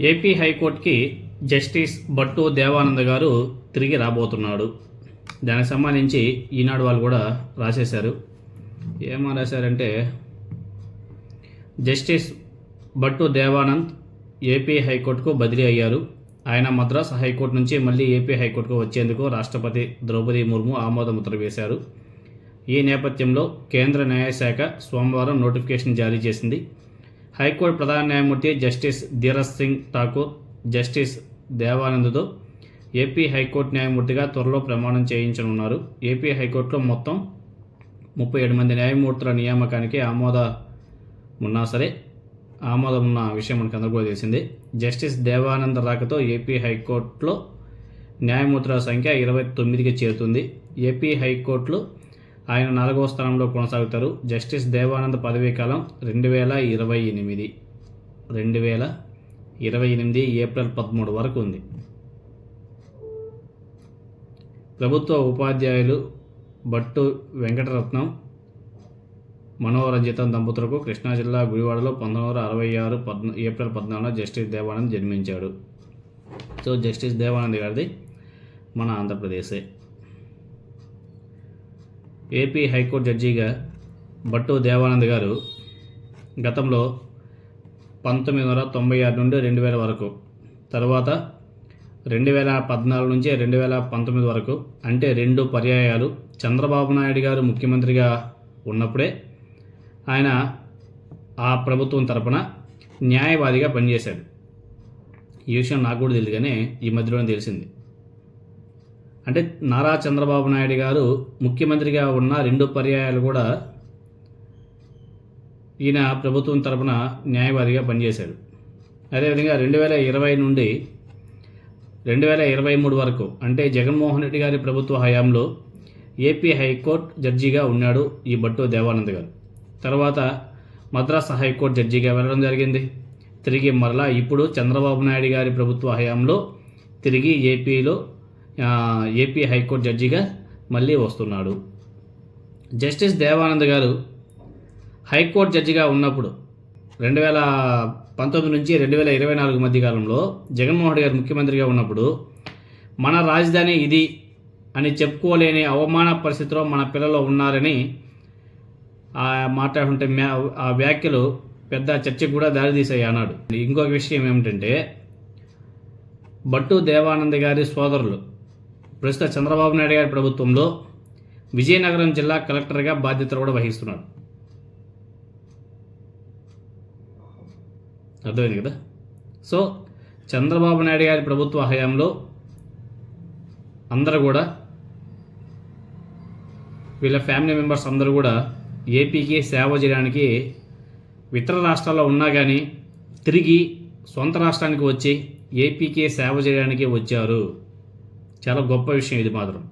AP హైకోర్టుకి justice Bhattu Devanand గారు తిరిగి రాబోతున్నాడు. దానికి సంబంధించి ఈనాడు వాళ్ళు కూడా రాసేశారు. ఏమని రాశారంటే జస్టిస్ భట్టు దేవానంద్ ఏపీ హైకోర్టుకు బదిలీ అయ్యారు. ఆయన మద్రాస్ హైకోర్టు నుంచి మళ్ళీ ఏపీ హైకోర్టుకు వచ్చేందుకు రాష్ట్రపతి ద్రౌపది ముర్ము ఆమోద ముద్ర వేశారు. ఈ నేపథ్యంలో కేంద్ర న్యాయశాఖ సోమవారం నోటిఫికేషన్ జారీ చేసింది. హైకోర్టు ప్రధాన న్యాయమూర్తి జస్టిస్ ధీరజ్ సింగ్ ఠాకూర్ జస్టిస్ దేవానంద్తో ఏపీ హైకోర్టు న్యాయమూర్తిగా త్వరలో ప్రమాణం చేయించనున్నారు. ఏపీ హైకోర్టులో మొత్తం ముప్పై ఏడు మంది న్యాయమూర్తుల నియామకానికి ఆమోద ఉన్నా సరే ఆమోదం ఉన్న విషయం మనకు అందరూ తెలిసింది. జస్టిస్ దేవానంద రాకతో ఏపీ హైకోర్టులో న్యాయమూర్తుల సంఖ్య ఇరవై తొమ్మిదికి చేరుతుంది. ఏపీ హైకోర్టులో ఆయన నాలుగవ స్థానంలో కొనసాగుతారు. జస్టిస్ దేవానంద్ పదవీ కాలం రెండు వేల ఇరవై ఎనిమిది. రెండు వేల ఇరవై ఎనిమిది ఏప్రిల్ పదమూడు వరకు ఉంది. ప్రభుత్వ ఉపాధ్యాయులు భట్టు వెంకటరత్నం మనోరంజితం దంపతులకు కృష్ణా జిల్లా గుడివాడలో పంతొమ్మిది వందల అరవై ఆరు పద్నా ఏప్రిల్ పద్నాలుగున జస్టిస్ దేవానంద్ జన్మించాడు. సో జస్టిస్ దేవానంద్ గారిది మన ఆంధ్రప్రదేశే. ఏపీ హైకోర్టు జడ్జిగా భట్టు దేవానంద్ గారు గతంలో పంతొమ్మిది వందల తొంభై ఆరు నుండి రెండు వేల వరకు తర్వాత రెండు వేల పద్నాలుగు నుంచి రెండు వేల పంతొమ్మిది వరకు అంటే రెండు పర్యాయాలు చంద్రబాబు నాయుడు గారు ముఖ్యమంత్రిగా ఉన్నప్పుడే ఆయన ఆ ప్రభుత్వం తరపున న్యాయవాదిగా పనిచేశాడు. ఈ విషయం నాకు కూడా తెలియదు కానీ ఈ మధ్యలోనే తెలిసింది. అంటే నారా చంద్రబాబు నాయుడు గారు ముఖ్యమంత్రిగా ఉన్న రెండు పర్యాయాలు కూడా ఈయన ప్రభుత్వం తరపున న్యాయవాదిగా పనిచేశాడు. అదేవిధంగా రెండు వేల ఇరవై నుండి రెండు వేల ఇరవై మూడు వరకు అంటే జగన్మోహన్ రెడ్డి గారి ప్రభుత్వ హయాంలో ఏపీ హైకోర్టు జడ్జిగా ఉన్నాడు ఈ భట్టు దేవానంద్ గారు. తర్వాత మద్రాస్ హైకోర్టు జడ్జిగా వెళ్ళడం జరిగింది. తిరిగి మరలా ఇప్పుడు చంద్రబాబు నాయుడు గారి ప్రభుత్వ హయాంలో తిరిగి ఏపీలో ఏపీ హైకోర్టు జడ్జిగా మళ్ళీ వస్తున్నాడు. జస్టిస్ దేవానంద్ గారు హైకోర్టు జడ్జిగా ఉన్నప్పుడు రెండు వేల పంతొమ్మిది నుంచి రెండు వేల ఇరవై నాలుగు మధ్య కాలంలో జగన్మోహన్ రెడ్డి గారు ముఖ్యమంత్రిగా ఉన్నప్పుడు మన రాజధాని ఇది అని చెప్పుకోలేని అవమాన పరిస్థితిలో మన పిల్లలు ఉన్నారని మాట్లాడుకుంటే మాట్లాడుతుంటే మ్యా- ఆ వ్యాఖ్యలు పెద్ద చర్చకు కూడా దారితీసాయి అన్నాడు ఇంకొక విషయం ఏమిటంటే భట్టు దేవానంద్ గారి సోదరులు ప్రస్తుత చంద్రబాబు నాయుడు గారి ప్రభుత్వంలో విజయనగరం జిల్లా కలెక్టర్గా బాధ్యతలు కూడా వహిస్తున్నారు అర్థమైంది కదా? సో చంద్రబాబు నాయుడు గారి ప్రభుత్వ హయాంలో అందరూ కూడా వీళ్ళ ఫ్యామిలీ మెంబర్స్ అందరూ కూడా ఏపీకి సేవ చేయడానికి ఇతర రాష్ట్రాల్లో ఉన్నా కానీ తిరిగి సొంత రాష్ట్రానికి వచ్చి ఏపీకి సేవ చేయడానికి వచ్చారు. చాలా గొప్ప విషయం ఇది మాత్రం.